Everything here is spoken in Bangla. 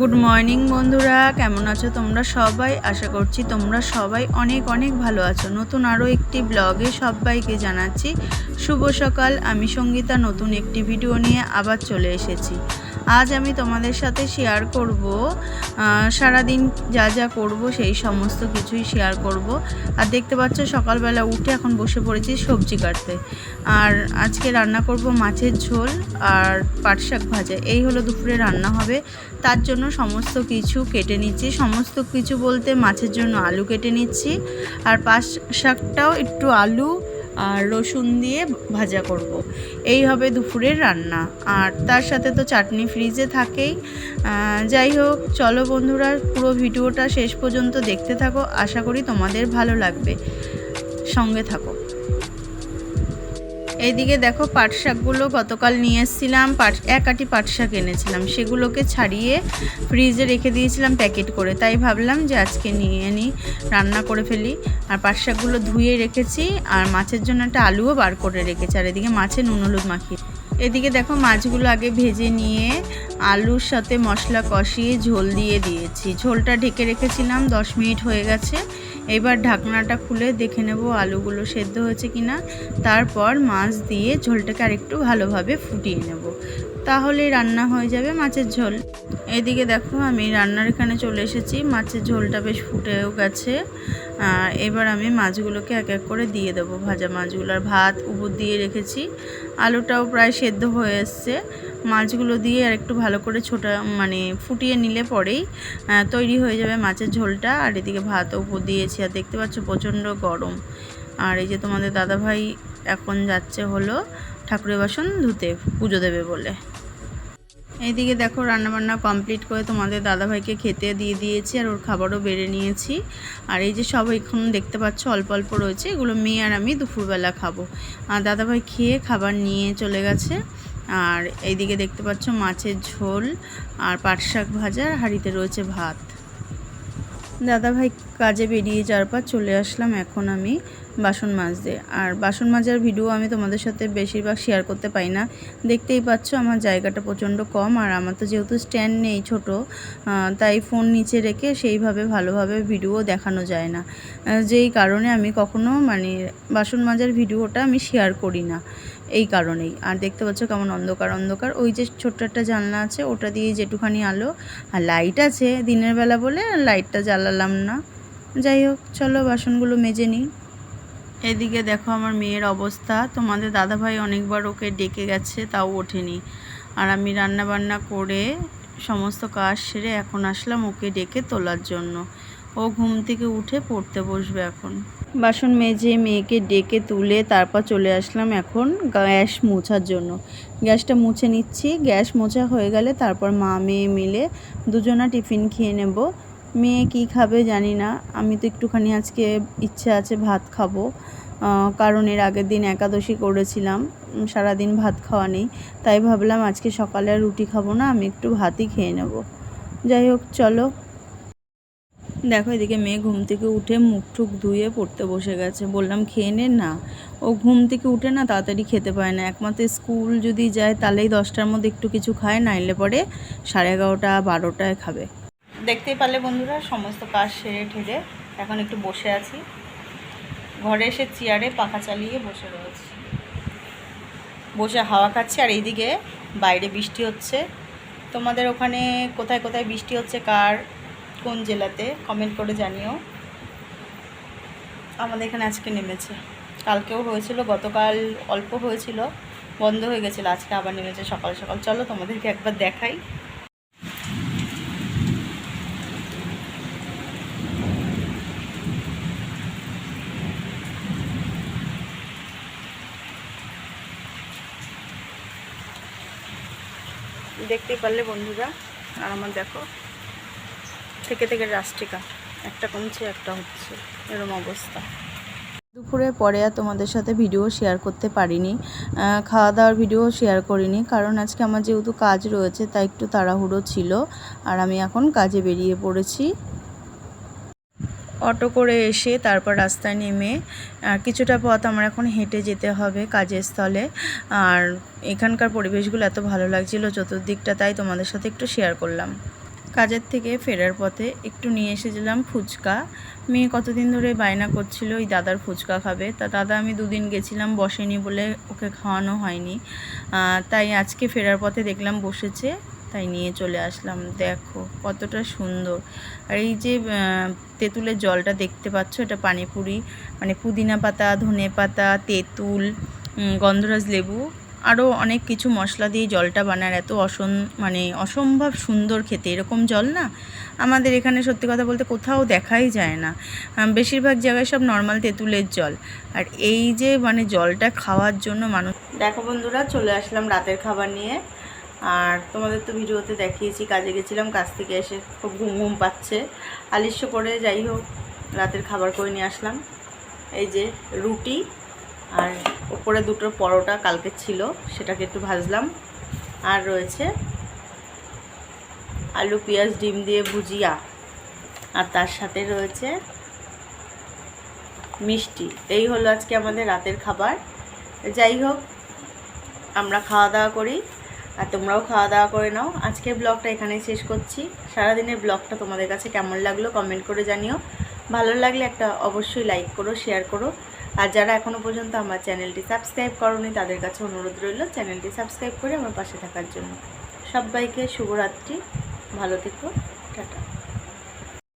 গুড মর্নিং বন্ধুরা, কেমন আছো তোমরা সবাই? আশা করছি তোমরা সবাই অনেক অনেক ভালো আছো। নতুন আরও একটি ব্লগে সবাইকে জানাচ্ছি শুভ সকাল। আমি সঙ্গীতা, নতুন একটি ভিডিও নিয়ে আবার চলে এসেছি। আজ আমি তোমাদের সাথে শেয়ার করব সারাদিন যা যা করব সেই সমস্ত কিছুই শেয়ার করব। আর দেখতে পাচ্ছ সকালবেলা উঠে এখন বসে পড়েছি সবজি কাটতে। আর আজকে রান্না করব মাছের ঝোল আর পাট শাক ভাজা। এই হলো দুপুরে রান্না হবে। তার জন্য সমস্ত কিছু কেটে নিচ্ছি। সমস্ত কিছু বলতে মাছের জন্য আলু কেটে নিচ্ছি। আর পাট শাকটাও একটু আলু আর রসুন দিয়ে ভাজা করব। এই হবে দুপুরের রান্না। আর তার সাথে তো চাটনি ফ্রিজে থাকেই। যাই হোক, চলো বন্ধুরা, পুরো ভিডিওটা শেষ পর্যন্ত দেখতে থাকো। আশা করি তোমাদের ভালো লাগবে। সঙ্গে থাকো। এইদিকে দেখো পাট শাকগুলো গতকাল নিয়ে এসেছিলাম, পাট, এক আটি পাট শাক এনেছিলাম। সেগুলোকে ছাড়িয়ে ফ্রিজে রেখে দিয়েছিলাম প্যাকেট করে। তাই ভাবলাম যে আজকে নিয়ে নিই রান্না করে ফেলি। আর পাট শাকগুলো ধুয়ে রেখেছি, আর মাছের জন্য একটা আলুও বার করে রেখেছি। আর এদিকে মাছে নুন হলুদ মাখিয়ে এদিকে দেখো মাছগুলো আগে ভেজে নিয়ে আলুর সাথে মশলা কষিয়ে ঝোল দিয়ে দিয়েছি। ঝোলটা ঢেকে রেখেছিলাম, দশ মিনিট হয়ে গেছে। এবার ঢাকনাটা খুলে দেখে নেব আলুগুলো সেদ্ধ হয়েছে কিনা। তারপর মাছ দিয়ে ঝোলটাকে আরেকটু ভালোভাবে ফুটিয়ে নেব। তাহলে রান্না হয়ে যাবে মাছের ঝোল। এদিকে দেখো আমি রান্নার এখানে চলে এসেছি। মাছের ঝোলটা বেশ ফুটেও গেছে। এবার আমি মাছগুলোকে এক এক করে দিয়ে দেবো। ভাজা মাছগুলো আর ভাত উপর দিয়ে রেখেছি। আলুটাও প্রায় সেদ্ধ হয়ে এসছে। মাছগুলো দিয়ে আর একটু ভালো করে ছোটা মানে ফুটিয়ে নিলে পরেই তৈরি হয়ে যাবে মাছের ঝোলটা। আর এদিকে ভাত উপর দিয়েছি, আর দেখতে পাচ্ছ প্রচণ্ড গরম। আর এই যে তোমাদের দাদাভাই এখন যাচ্ছে হলো ঠাকুরের বাসন ধুতে, পুজো দেবে বলে। এইদিকে দেখো রান্নাবান্না কমপ্লিট করে তোমাদের দাদাভাইকে খেতে দিয়ে দিয়েছি আর ওর খাবারও বেড়ে নিয়েছি। আর এই যে সব এখন দেখতে পাচ্ছ অল্প অল্প রয়েছে, এগুলো মেয়ে আর আমি দুপুরবেলা খাব। আর দাদাভাই খেয়ে খাবার নিয়ে চলে গেছে। আর এইদিকে দেখতে পাচ্ছ মাছের ঝোল আর পাট শাক ভাজা, আর হাঁড়িতে রয়েছে ভাত। দাদাভাই কাজে বেরিয়ে যাওয়ার পর চলে আসলাম এখন আমি বাসন মাজতে। আর বাসন মাজার ভিডিও আমি তোমাদের সাথে বেশিরভাগ শেয়ার করতে পাই না। দেখতেই পাচ্ছ আমার জায়গাটা প্রচণ্ড কম আর আমার তো যেহেতু স্ট্যান্ড নেই ছোট তাই ফোন নিচে রেখে সেইভাবে ভালোভাবে ভিডিও দেখানো যায় না। যেই কারণে আমি কখনো মানে বাসন মাজার ভিডিওটা আমি শেয়ার করি না। এই কারণেই। আর দেখতে পাচ্ছ কেমন অন্ধকার অন্ধকার। ওই যে ছোট্ট একটা জানলা আছে, ওটা দিয়ে যেটুখানি আলো। আর লাইট আছে দিনের বেলা বলে লাইটটা জ্বালালাম না। যাই হোক, চলো বাসনগুলো মেজে নিই। এদিকে দেখো আমার মেয়ের অবস্থা। তোমাদের দাদাভাই অনেকবার ওকে ডেকে গেছে, তাও ওঠেনি। আর আমি রান্না বান্না করে সমস্ত কাজ সেরে এখন আসলাম ওকে ডেকে তোলার জন্য। ও ঘুম থেকে উঠে পড়তে বসবে এখন। বাসন মেজে মেয়েকে ডেকে তুলে তারপর চলে আসলাম এখন গ্যাস মোছার জন্য। গ্যাসটা মুছে নিচ্ছি, গ্যাস মোছা হয়ে গেলে তারপর মা মেয়ে মিলে দুজনা টিফিন খেয়ে নেব। মেয়ে কি খাবে জানি না। আমি তো একটুখানি আজকে ইচ্ছে আছে ভাত খাব। কারণ এর আগের দিন একাদশী করেছিলাম। সারাদিন ভাত খাওয়া নেই। তাই ভাবলাম আজকে সকালে রুটি খাব না, আমি একটু ভাতই খেয়ে নেব। যাই হোক, চলো। দেখো এদিকে মেয়ে ঘুম থেকে উঠে মুখ টুক ধুয়ে পড়তে বসে গেছে। বললাম, খেয়ে নে না। ও ঘুম থেকে উঠে না তাড়াতাড়ি খেতে পায় না। একমাত্র স্কুল যদি যায় তাহলেই দশটার মধ্যে একটু কিছু খায়, নাইলে পরে সাড়ে এগারোটা, বারোটায় খাবে। দেখতেই পারলে বন্ধুরা, সমস্ত কাজ সেরে ঠেলে এখন একটু বসে আছি। ঘরে এসে চেয়ারে পাখা চালিয়ে বসে রয়েছি। বসে হাওয়া খাচ্ছি আর এইদিকে বাইরে বৃষ্টি হচ্ছে। তোমাদের ওখানে কোথায় কোথায় বৃষ্টি হচ্ছে, কার, কোন জেলাতে কমেন্ট করে জানিও। আমাদের এখানে আজকে নেমেছে। কালকেও হয়েছিল, গতকাল অল্প হয়েছিল, বন্ধ হয়ে গেছিল, আজকে আবার নেমেছে সকাল সকাল। চলো তোমাদেরকে একবার দেখাই। দেখতেই পারলে বন্ধুরা, আর আমার দেখো, থেকে থেকে রাষ্ট্রিকা একটা কমছে, একটা হচ্ছে, এরম অবস্থা। দুপুরে পরে আর তোমাদের সাথে ভিডিও শেয়ার করতে পারিনি খাওয়া দাওয়ার ভিডিও শেয়ার করিনি, কারণ আজকে আমার যেহেতু কাজ রয়েছে, তাই একটু তাড়াহুড়ো ছিল, আর আমি এখন কাজে বেরিয়ে পড়েছি। অটো করে এসে তারপর রাস্তায় নেমে কিছুটা পথ আমার এখন হেঁটে যেতে হবে কাজের স্থলে। আর এখানকার পরিবেশগুলো এত ভালো লাগছিল, চতুর্দিকটা তাই তোমাদের সাথে একটু শেয়ার করলাম। কাজের থেকে ফেরার পথে একটু নিয়ে এসেছিলাম ফুচকা। মেয়ে কতদিন ধরে বায়না করছিল, ওই দাদার ফুচকা খাবে। তা দাদা আমি দুদিন গেছিলাম, বসেনি বলে ওকে খাওয়ানো হয়নি। তাই আজকে ফেরার পথে দেখলাম বসেছে। তাই নিয়ে চলে আসলাম। দেখো কতটা সুন্দর। আর এই যে তেঁতুলের জলটা দেখতে পাচ্ছ, এটা পানিপুরি মানে পুদিনা পাতা, ধনে পাতা, তেঁতুল গন্ধরাজ লেবু আরও অনেক কিছু মশলা দিয়ে জলটা বানার এত অসন মানে অসম্ভব সুন্দর খেতে। এরকম জল না আমাদের এখানে সত্যি কথা বলতে কোথাও দেখাই যায় না। বেশিরভাগ জায়গায় সব নর্মাল তেঁতুলের জল। আর এই যে মানে জলটা খাওয়ার জন্য মানুষ দেখো বন্ধুরা, চলে আসলাম রাতের খাবার নিয়ে। আর তোমাদের তো ভিডিওতে দেখিয়েছি, কাজে গেছিলাম, কাজ থেকে এসে খুব ঘুম ঘুম পাচ্ছে। আলিস্য করে যাই হোক, রাতের খাবার করে নিয়ে আসলাম। এই যে রুটি আর ওপরে দুটো পরোটা কালকে ছিল, সেটাকে একটু ভাজলাম। আর রয়েছে আলু, পেঁয়াজ, ডিম দিয়ে ভুজিয়া। আর তার সাথে রয়েছে মিষ্টি। এই হলো আজকে আমাদের রাতের খাবার। যাই হোক, আমরা খাওয়া দাওয়া করি। আর তোমরাও খাওয়া দাওয়া করে নাও। আজকের ব্লগটা এখানেই শেষ করছি। সারাদিনের ব্লগটা তোমাদের কাছে কেমন লাগল কমেন্ট করে জানিও। ভালো লাগলে একটা অবশ্যই লাইক করো, শেয়ার করো। আর যারা এখনও পর্যন্ত আমার চ্যানেলটি সাবস্ক্রাইব করোনি, তাদের কাছে অনুরোধ রইল চ্যানেলটি সাবস্ক্রাইব করে আমার পাশে থাকার জন্য। সবাইকে শুভরাত্রি। ভালো থেকো।